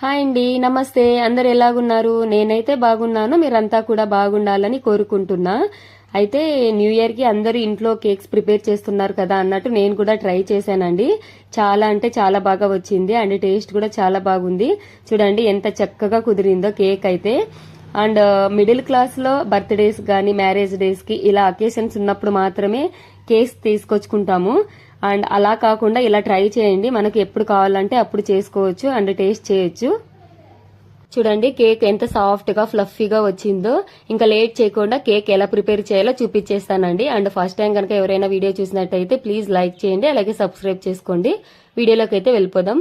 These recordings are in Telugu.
హాయ్ అండి నమస్తే. అందరు ఎలాగున్నారు? నేనైతే బాగున్నాను. మీరంతా కూడా బాగుండాలని కోరుకుంటున్నా. అయితే న్యూ ఇయర్కి అందరూ ఇంట్లో కేక్స్ ప్రిపేర్ చేస్తున్నారు కదా అన్నట్టు నేను కూడా ట్రై చేశానండి. చాలా అంటే చాలా బాగా వచ్చింది అండ్ టేస్ట్ కూడా చాలా బాగుంది. చూడండి ఎంత చక్కగా కుదిరిందో కేక్ అయితే. అండ్ uh, మిడిల్ క్లాస్లో బర్త్డేస్ కానీ మ్యారేజ్ డేస్కి ఇలా అకేషన్స్ ఉన్నప్పుడు మాత్రమే కేక్స్ తీసుకొచ్చుకుంటాము. అండ్ అలా కాకుండా ఇలా ట్రై చేయండి. మనకు ఎప్పుడు కావాలంటే అప్పుడు చేసుకోవచ్చు అండ్ టేస్ట్ చేయొచ్చు. చూడండి కేక్ ఎంత సాఫ్ట్గా ఫ్లఫీగా వచ్చిందో. ఇంకా లేట్ చేయకుండా కేక్ ఎలా ప్రిపేర్ చేయాలో చూపించేస్తానండి అండ్ ఫస్ట్ టైం కనుక ఎవరైనా వీడియో చూసినట్టయితే ప్లీజ్ లైక్ చేయండి అలాగే సబ్స్క్రైబ్ చేసుకోండి. వీడియోలోకి అయితే వెళ్ళిపోదాం.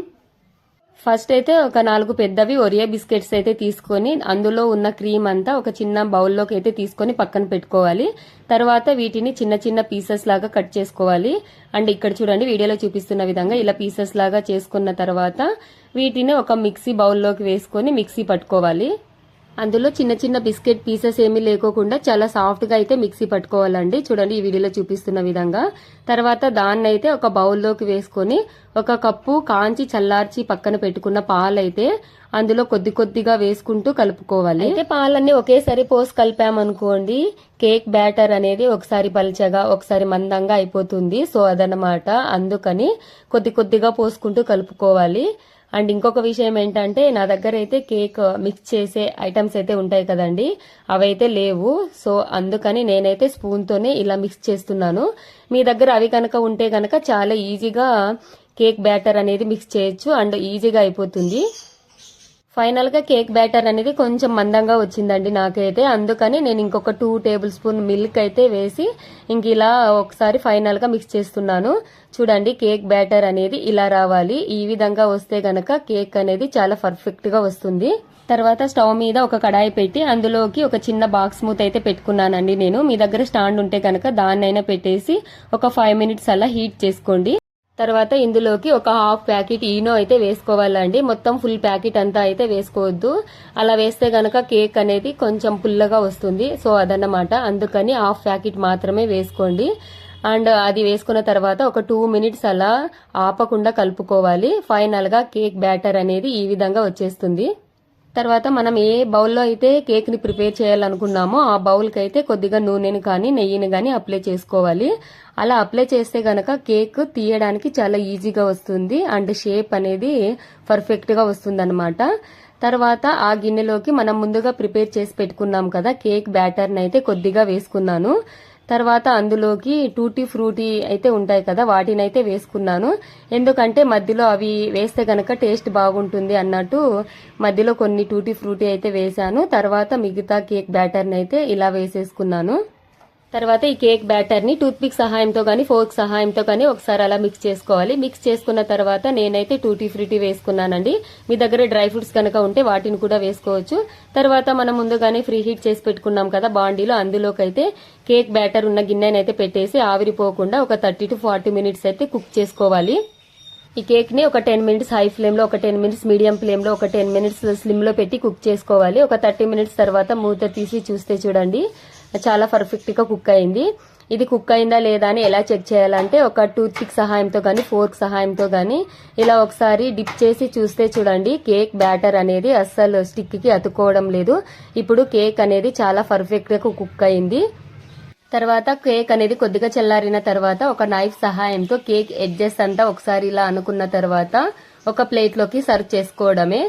ఫస్ట్ అయితే ఒక నాలుగు పెద్దవి ఒరియా బిస్కెట్స్ అయితే తీసుకొని అందులో ఉన్న క్రీమ్ అంతా ఒక చిన్న బౌల్లోకి అయితే తీసుకొని పక్కన పెట్టుకోవాలి. తర్వాత వీటిని చిన్న చిన్న పీసెస్ లాగా కట్ చేసుకోవాలి. అండ్ ఇక్కడ చూడండి వీడియోలో చూపిస్తున్న విధంగా ఇలా పీసెస్ లాగా చేసుకున్న తర్వాత వీటిని ఒక మిక్సీ బౌల్లోకి వేసుకొని మిక్సీ పట్టుకోవాలి. అందులో చిన్న చిన్న బిస్కెట్ పీసెస్ ఏమీ లేకోకుండా చాలా సాఫ్ట్గా అయితే మిక్సీ పట్టుకోవాలండి. చూడండి ఈ వీడియోలో చూపిస్తున్న విధంగా. తర్వాత దాన్ని అయితే ఒక బౌల్లోకి వేసుకొని ఒక కప్పు కాంచి చల్లార్చి పక్కన పెట్టుకున్న పాలైతే అందులో కొద్ది కొద్దిగా వేసుకుంటూ కలుపుకోవాలి. అయితే పాలన్నీ ఒకేసారి పోసి కలిపామనుకోండి కేక్ బ్యాటర్ అనేది ఒకసారి పలచగా ఒకసారి మందంగా అయిపోతుంది. సో అదనమాట అందుకని కొద్ది కొద్దిగా పోసుకుంటూ కలుపుకోవాలి. అండ్ ఇంకొక విషయం ఏంటంటే నా దగ్గర అయితే కేక్ మిక్స్ చేసే ఐటమ్స్ అయితే ఉంటాయి కదండి అవైతే లేవు. సో అందుకని నేనైతే స్పూన్తోనే ఇలా మిక్స్ చేస్తున్నాను. మీ దగ్గర అవి కనుక ఉంటే కనుక చాలా ఈజీగా కేక్ బ్యాటర్ అనేది మిక్స్ చేయొచ్చు. అండ్ ఈజీగా అయిపోతుంది. ఫైనల్గా కేక్ బ్యాటర్ అనేది కొంచెం మందంగా వచ్చిందండి నాకైతే. అందుకని నేను ఇంకొక టూ టేబుల్ స్పూన్ మిల్క్ అయితే వేసి ఇంక ఇలా ఒకసారి ఫైనల్గా మిక్స్ చేస్తున్నాను. చూడండి కేక్ బ్యాటర్ అనేది ఇలా రావాలి. ఈ విధంగా వస్తే గనక కేక్ అనేది చాలా పర్ఫెక్ట్గా వస్తుంది. తర్వాత స్టవ్ మీద ఒక కడాయి పెట్టి అందులోకి ఒక చిన్న బాక్స్ మూత అయితే పెట్టుకున్నానండి నేను. మీ దగ్గర స్టాండ్ ఉంటే కనుక దాన్నైనా పెట్టేసి ఒక ఫైవ్ మినిట్స్ అలా హీట్ చేసుకోండి. తర్వాత ఇందులోకి ఒక హాఫ్ ప్యాకెట్ ఈనో అయితే వేసుకోవాలండి. మొత్తం ఫుల్ ప్యాకెట్ అంతా అయితే వేసుకోవద్దు. అలా వేస్తే గనక కేక్ అనేది కొంచెం పుల్లగా వస్తుంది. సో అదన్నమాట. అందుకని హాఫ్ ప్యాకెట్ మాత్రమే వేసుకోండి. అండ్ అది వేసుకున్న తర్వాత ఒక టూ మినిట్స్ అలా ఆపకుండా కలుపుకోవాలి. ఫైనల్గా కేక్ బ్యాటర్ అనేది ఈ విధంగా వచ్చేస్తుంది. తర్వాత మనం ఏ బౌల్లో అయితే కేక్ని ప్రిపేర్ చేయాలనుకున్నామో ఆ బౌల్కి అయితే కొద్దిగా నూనెని కానీ నెయ్యిని కానీ అప్లై చేసుకోవాలి. అలా అప్లై చేస్తే గనక కేక్ తీయడానికి చాలా ఈజీగా వస్తుంది అండ్ షేప్ అనేది పర్ఫెక్ట్గా వస్తుందన్నమాట. తర్వాత ఆ గిన్నెలోకి మనం ముందుగా ప్రిపేర్ చేసి పెట్టుకున్నాం కదా కేక్ బ్యాటర్ని అయితే కొద్దిగా వేసుకున్నాను. తర్వాత అందులోకి టూటీ ఫ్రూటీ అయితే ఉంటాయి కదా వాటిని అయితే వేసుకున్నాను. ఎందుకంటే మధ్యలో అవి వేస్తే కనుక టేస్ట్ బాగుంటుంది అన్నట్టు మధ్యలో కొన్ని టూటీ ఫ్రూటీ అయితే వేశాను. తర్వాత మిగతా కేక్ బ్యాటర్ని అయితే ఇలా వేసేసుకున్నాను. తర్వాత ఈ కేక్ బ్యాటర్ని సహాయంతో కానీ ఫోర్క్ సహాయంతో కానీ ఒకసారి అలా మిక్స్ చేసుకోవాలి. మిక్స్ చేసుకున్న తర్వాత నేనైతే టూటీ ఫ్రూటీ వేసుకున్నానండి. మీ దగ్గర డ్రై ఫ్రూట్స్ కనుక ఉంటే వాటిని కూడా వేసుకోవచ్చు. తర్వాత మనం ముందుగానే ఫ్రీ హీట్ చేసి పెట్టుకున్నాం కదా బాండీలో అందులోకైతే కేక్ బ్యాటర్ ఉన్న గిన్నెనైతే పెట్టేసి ఆవిరిపోకుండా ఒక థర్టీ టు ఫార్టీ మినిట్స్ అయితే కుక్ చేసుకోవాలి. ఈ కేక్ని ఒక టెన్ మినిట్స్ హై ఫ్లేమ్లో ఒక టెన్ మినిట్స్ మీడియం ఫ్లేమ్లో ఒక టెన్ మినిట్స్ స్లిమ్లో పెట్టి కుక్ చేసుకోవాలి. ఒక థర్టీ మినిట్స్ తర్వాత మూత తీసి చూస్తే చూడండి. చాలా పర్ఫెక్ట్గా కుక్ అయింది. ఇది కుక్ అయిందా లేదా అని ఎలా చెక్ చేయాలంటే ఒక టూత్ పిక్ సహాయంతో కానీ ఫోర్క్ సహాయంతో కానీ ఇలా ఒకసారి డిప్ చేసి చూస్తే చూడండి కేక్ బ్యాటర్ అనేది అస్సలు స్టిక్కి అతుక్కోవడం లేదు. ఇప్పుడు కేక్ అనేది చాలా పర్ఫెక్ట్గా కుక్ అయింది. తర్వాత కేక్ అనేది కొద్దిగా చల్లారిన తర్వాత ఒక నైఫ్ సహాయంతో కేక్ ఎడ్జెస్ అంతా ఒకసారి ఇలా అనుకున్న తర్వాత ఒక ప్లేట్లోకి సర్వ్ చేసుకోవడమే.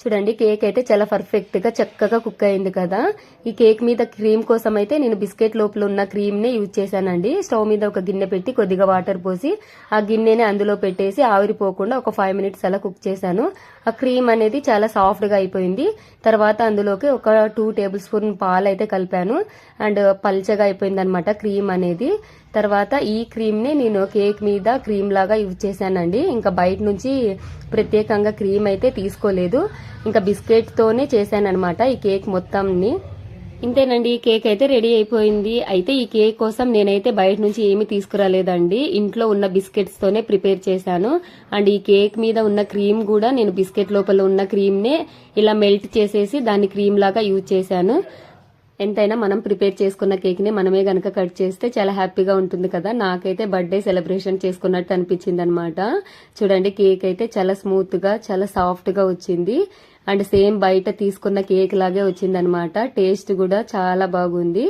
చూడండి కేక్ అయితే చాలా పర్ఫెక్ట్గా చక్కగా కుక్ అయింది కదా. ఈ కేక్ మీద క్రీమ్ కోసం అయితే నేను బిస్కెట్ లోపల ఉన్న క్రీమ్ని యూజ్ చేశానండి. స్టవ్ మీద ఒక గిన్నె పెట్టి కొద్దిగా వాటర్ పోసి ఆ గిన్నెని అందులో పెట్టేసి ఆవిరిపోకుండా ఒక ఫైవ్ మినిట్స్ అలా కుక్ చేశాను. ఆ క్రీమ్ అనేది చాలా సాఫ్ట్గా అయిపోయింది. తర్వాత అందులోకి ఒక టూ టేబుల్ స్పూన్ పాలు అయితే కలిపాను. అండ్ పల్చగా అయిపోయింది అనమాట క్రీమ్ అనేది. తర్వాత ఈ క్రీమ్నే నేను కేక్ మీద క్రీమ్ లాగా యూజ్ చేశానండి. ఇంకా బయట నుంచి ప్రత్యేకంగా క్రీమ్ అయితే తీసుకోలేదు. ఇంకా బిస్కెట్తోనే చేశానమాట ఈ కేక్ మొత్తంని. ఇంతేనండి ఈ కేక్ అయితే రెడీ అయిపోయింది. అయితే ఈ కేక్ కోసం నేనైతే బయట నుంచి ఏమీ తీసుకురాలేదండి. ఇంట్లో ఉన్న బిస్కెట్స్తోనే ప్రిపేర్ చేశాను. అండ్ ఈ కేక్ మీద ఉన్న క్రీమ్ కూడా నేను బిస్కెట్ లోపల ఉన్న క్రీమ్నే ఇలా మెల్ట్ చేసేసి దాన్ని క్రీమ్ లాగా యూజ్ చేశాను. ఎంతైనా మనం ప్రిపేర్ చేసుకున్న కేక్ని మనమే గనక కట్ చేస్తే చాలా హ్యాపీగా ఉంటుంది కదా. నాకైతే బర్త్డే సెలబ్రేషన్ చేసుకున్నట్టు అనిపించింది అనమాట చూడండి కేక్ అయితే చాలా స్మూత్గా చాలా సాఫ్ట్గా వచ్చింది. అండ్ సేమ్ బయట తీసుకున్న కేక్ లాగే వచ్చింది టేస్ట్ కూడా చాలా బాగుంది.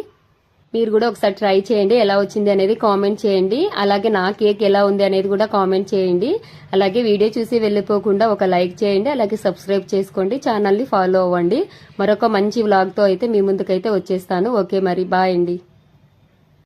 మీరు కూడా ఒకసారి ట్రై చేయండి ఎలా వచ్చింది అనేది కామెంట్ చేయండి. అలాగే నా కేక్ ఎలా ఉంది అనేది కూడా కామెంట్ చేయండి. అలాగే వీడియో చూసి వెళ్ళిపోకుండా ఒక లైక్ చేయండి అలాగే సబ్స్క్రైబ్ చేసుకోండి ఛానల్ని ఫాలో అవ్వండి. మరొక మంచి వ్లాగ్తో అయితే మీ ముందుకైతే వచ్చేస్తాను. ఓకే మరి బాయ్ అండి.